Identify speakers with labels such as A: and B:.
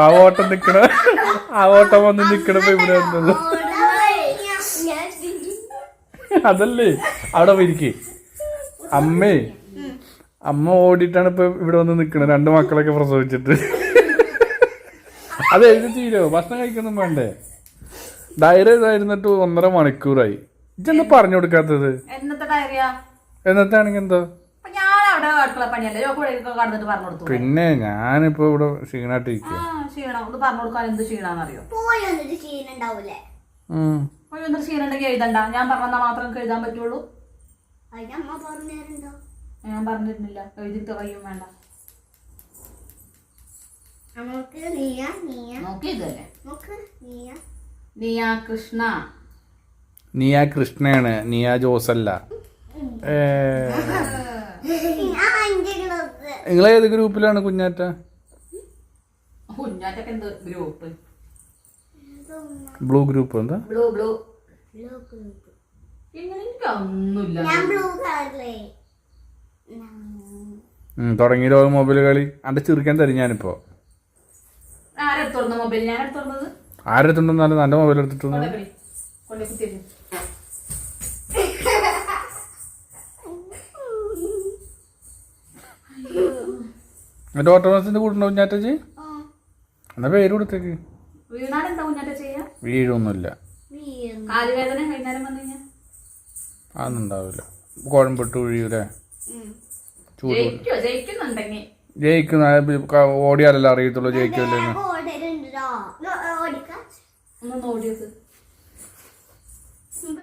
A: ആ ഓട്ടം നിക്കണ ആ ഓട്ടം വന്ന് നിക്കണപ്പോ ഇവിടെ വന്നത് അതല്ലേ? അവിടെ ഇരിക്കേ. അമ്മേ അമ്മ ഓടിയിട്ടാണ് ഇപ്പൊ ഇവിടെ വന്ന് നിക്കണത്. രണ്ട് മക്കളൊക്കെ പ്രസവിച്ചിട്ട്. അത് എഴുതി തീരോ? ഭക്ഷണം കഴിക്കൊന്നും വേണ്ടേ? ഡയറി ഇതായിരുന്നിട്ട് ഒന്നര മണിക്കൂറായി. ഇതെന്താ പറഞ്ഞു കൊടുക്കാത്തത്?
B: എന്നത്തെ
A: എന്നത്താണെങ്കിൽ എന്തോ?
B: അടുക്കള പണിയല്ലേ? ജോക്ക് ഇവിടെ കടന്നിട്ട് പറഞ്ഞു കൊടുത്തു.
A: പിന്നെ ഞാനിപ്പോ ഇവിടെ ക്ഷീണായിട്ടിരിക്കുക
B: ആ ക്ഷീണം. ഒന്ന് പറഞ്ഞു കൊടുക്കാൻ എന്ത് ക്ഷീണാന്നറിയോ?
C: പോയി വന്നിട്ട് ക്ഷീണം ഉണ്ടാവൂലേ?
B: അപ്പൊ എന്തൊരു ക്ഷീണം ഉണ്ടെങ്കിൽ എഴുതണ്ട. ഞാൻ പറഞ്ഞാൽ മാത്രം എനിക്ക് എഴുതാൻ പറ്റുള്ളൂ.
C: അതിന് അമ്മ
B: ഞാൻ പറഞ്ഞിരുന്നില്ല. എഴുതിട്ട് കഴിയും വേണ്ട.
C: നമുക്ക് നീയ നീയ.
B: നോക്കി ഇതല്ലേ.
C: നമുക്ക് നീയ.
B: നീയ കൃഷ്ണ.
A: നീയാ കൃഷ്ണയാണ്. നീയാ ജോസല്ല. ഏ. നിങ്ങൾ ഏത് ഗ്രൂപ്പിലാണ് കുഞ്ഞാറ്റ?
B: കുഞ്ഞാറ്റൊക്കെ എന്ത് ഗ്രൂപ്പ്?
A: ബ്ലൂ ഗ്രൂപ്പ് എന്താ?
B: Blue blue.
C: Blue group.
B: ഇങ്ങനെ
C: ഞാൻ ബ്ലൂ കളറിലേ.
A: ഉം, തുടങ്ങിയില്ലോ മൊബൈൽ കളി. അന്റെ ചിരിക്കാൻ തരും ഞാനിപ്പോ. ആരെടുത്തുണ്ടെന്നാലും നല്ല മൊബൈൽ എടുത്തിട്ടൊന്നും എന്നിട്ട് ഓട്ടോമാസിന്റെ കൂട്ടുണ്ടോ കുഞ്ഞാറ്റച്ചി? എന്നാ പേര് കൊടുത്തേക്ക്. വീഴൊന്നുമില്ല.
C: വീഴുന്നു
B: കാലുവേദന വൈകുന്നേരം വന്നു കഴിഞ്ഞാ?
A: അതൊന്നും ഉണ്ടാവില്ല കുഴമ്പിട്ട് ഒഴിയൂലേ ചൂട് ജയിക്കുന്ന ഓടിയാലല്ലേ അറിയത്തുള്ളൂ ജയിക്കുമല്ലോ